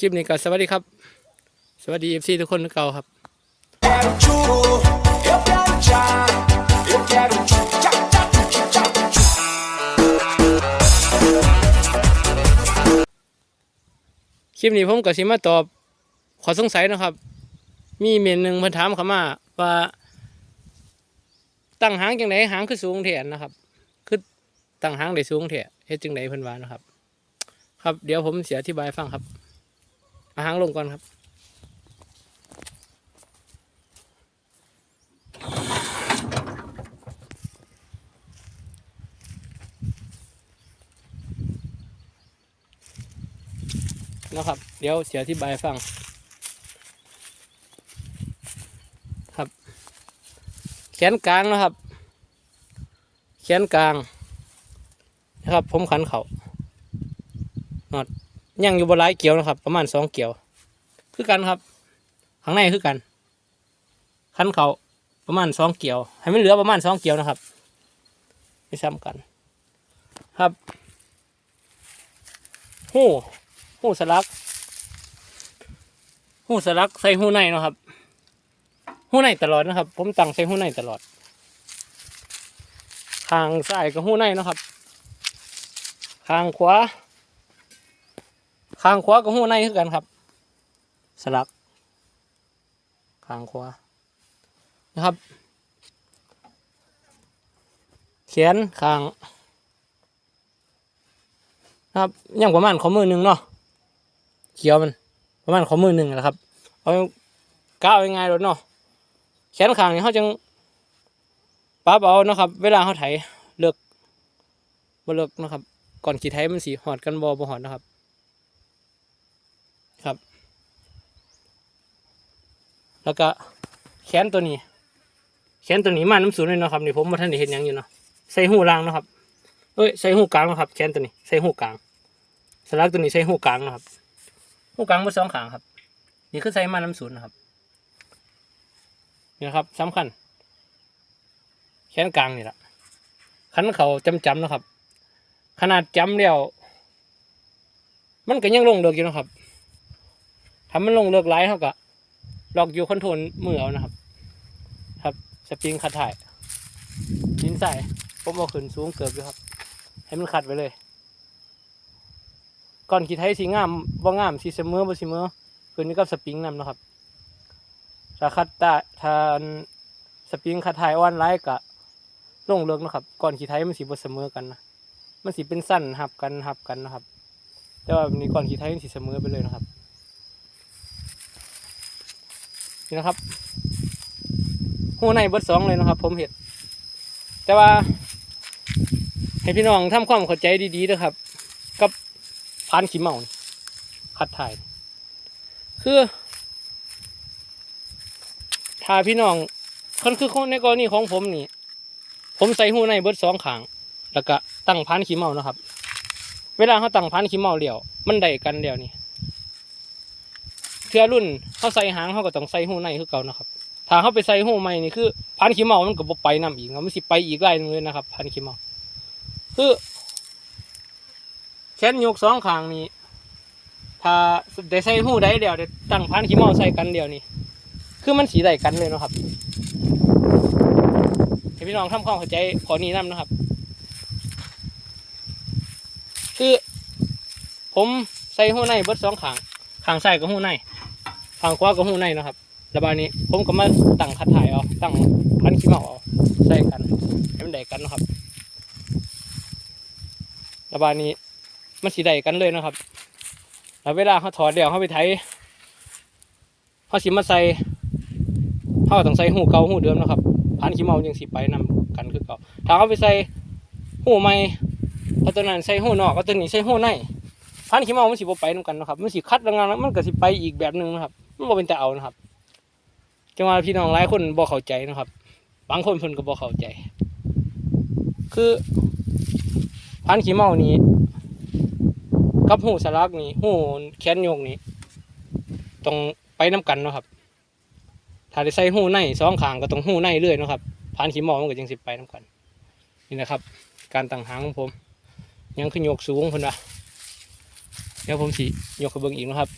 คลิปนี้ก็สวัสดีครับ สวัสดีเอฟซีทุกคนทุกเก่าครับ คลิปนี้ผมก็สิมาตอบ ขอสงสัยนะครับ มีเมนหนึ่งเพิ่นถามเข้ามาว่าตั้งหางจังไดหางคือสูงเท่นนะครับ คือตั้งหางได้สูงเท่เฮ็ดจังไดเพิ่นว่านะครับ ครับเดี๋ยวผมเสียอธิบายฟังครับ หางลงก่อนครับ นะครับ เดี๋ยวเสียอธิบายให้ฟังครับ แขนกลางนะครับ แขนกลางนะครับ ผมขันเขานอด ยังอยู่บนหลายเกี่ยวนะครับ ประมาณสองเกี่ยว คือกันครับ ข้างในคือกัน ขั้นเขาประมาณสองเกี่ยว ให้มันเหลือประมาณสองเกี่ยวนะครับไม่ซ้ำกัน ครับหู้หู้สลักหู้สลักใส่หู้ในนะครับหู้ในตลอดนะครับ ผมตั้งใส่หู้ในตลอดข้างซ้ายก็หู้ในนะครับข้างขวา ข้างขวาก็หูในคือกันครับ สลักข้างขวานะครับเขียนข้างนะครับยังประมาณข้อมือหนึ่งเนาะเขียวมันประมาณข้อมือหนึ่งนะครับเอาก้าวยังไงรถเนาะแขนข้างนี่เขาจังปั๊บเอาเนาะครับ เวลาเขาไถเลือกบ่เลือกนะครับ ก่อนขี่ไถมันสีหอดกันบอบหอดนะครับ แล้วก็แขนตัวนี้ แขนตัวนี้มาน้ำสูนเลยเนาะครับนี่ผมมาท่านได้เห็นยังอยู่เนาะใส่หูล่างเนาะครับเอ้ยใส่หูกลางเนาะครับแขนตัวนี้ใส่หูกลาง สลักตัวนี้ใช้หูกลางนะครับหูกลางมาสองขางครับ นี่คือใช้มาน้ำศูนนะครับนี่นะครับสำคัญ แขนกลางนี่แหละขันเขาจำจำๆนะครับ ขนาดจำแล้วมันก็ยังลงเลือกอยู่นะครับถ้ามันลงเลือกไลายเท่ากับ ล็อกอยู่คอนโทรลมือเอานะครับ ครับสปริงขัดถ่ายดินใส่ผมเอาขึ้นสูงเกือบอยู่ครับ ให้มันขัดไว้เลย ก่อนขี่ไทยสีงามบ่งามสีเสมอบ่เสมอคืนนี้กับสปริงนำเนะครับถ้าคัดตาทานสปริงคัดถ่ายอ่อนไลท์กะลงเลิกนะครับ ก่อนขี่ไทยมันสีบ่เสมอกันนะมันสีเป็นสั้นหับกันหับกันนะครับ แต่ว่าวันนี้ก่อนขี่ไทยมันสีเสมอไปเลยนะครับ นี่นะครับหูในเบิดสองเลยนะครับ ผมเห็ด แต่ว่า ให้พี่น้องทำความเข้าใจดีๆนะครับ กับพานขี้เมาคัดถ่าย คือถ้าพี่น้องคนคือคนในกรณีของผมนี่ ผมใส่หูในเบิดสองขาง แล้วก็ตั้งพานขี้เมานะครับ เวลาเขาตั้งพานขี้เมาเดี่ยว มันได้กันเดี่ยวนี่ เทือรุ่นเขาใส่หางเขาก็ต้องใส่หูในคือเก่านะครับถ้าเขาไปใส่หูใหม่นี่คือพานขี้เมามันก็บไปนํอีกมันสิไปอีกไล่นึงเลยนะครับพานขี้เมาคือแขนยกสองข้างนี้ถ้าได้ใส่หูได้เดียวได้ตั้งพันขี้เมาใส่กันเดียวนี่คือมันสีได้กันเลยนะครับให้พี่น้องทำความเข้าใจขอนี้นำนะครับ คือ ผมใส่หูในเบิดสองข้างข้างซ้ายก็หูใน ข้างขวาก็หูในเนาะครับแล้วบาดนี้ผมก็มาตั้งคัดถ่ายเอาตั้งพันขี้เมาเอาใส่กันให้มันได้กันนะครับระบาดนี้มันสีได้กันเลยนะครับแล้วเวลาเขาถอดเดี๋ยวเขาไปไถเขาสิมาใส่เขาต้องใส่หูเก่าหูเดิมนะครับผ่านขี้เมายังสิไปนำกันคือเก่าถ้าเขาไปใส่หูใหม่เอาตัวนั้นใส่หูนอกเอาตัวนี้ใส่หูในผ่านขี้เมามันสิบ่ไปนำกันนะครับมันสิคัดแรงงานแล้วมันก็สิไปอีกแบบหนึ่งนะครับ มันบ่เป็นแต่เอานะครับจังหวะพี่น้องหลายคนบ่เข้าใจนะครับ บางคนเพิ่นก็บ่เข้าใจ คือพันขี้เมานี้กับหูสลักนี่หูแขนโยกนี่ต้องไปน้กันนะครับ ถ้าได้ใส่หูในสองขางก็ต้องหูในเรื่อยนะครับพันขี้เมามันก็จังสิไปน้กัน นี่นะครับ การตั้งหางของผม ยังขึ้นโยกสูงเพิ่นว่าเดี๋ยวผมสิยกกระเบื้องอีกนะครับ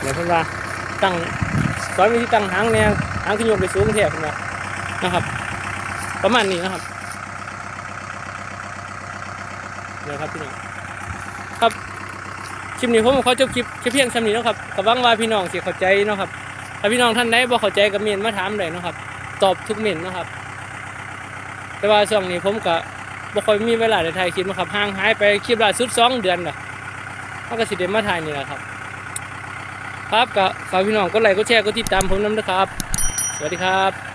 เดี๋ยวเพิ่นว่าตั้งสอนวิธีตั้งหางเนี่ยหางขึ้นยกไปสูงเทียบเพิ่นว่านะครับ ประมาณนี้นะครับเดี๋ยวครับพี่น้องครับคลิปนี้ผมขอจบคลิปแค่เพียงสำนี้นะครับกับวังว่าพี่น้องสิเข้าใจนะครับถ้าพี่น้องท่านใดบ่เข้าใจก็เมนมาถามได้นะครับ ตอบทุกเมนเนาะครับ แต่ว่าช่วงนี้ผมก็บ่ค่อยมีเวลาได้ถ่ายคลิปนะครับห่างหายไปคลิปล่าสุดสองเดือนน่ะมันก็สิได้มาถ่ายนี่แหละครับ ครับกับฝากพี่น้องกดไลค์กดแชร์กดติดตามผมนำนะครับ สวัสดีครับ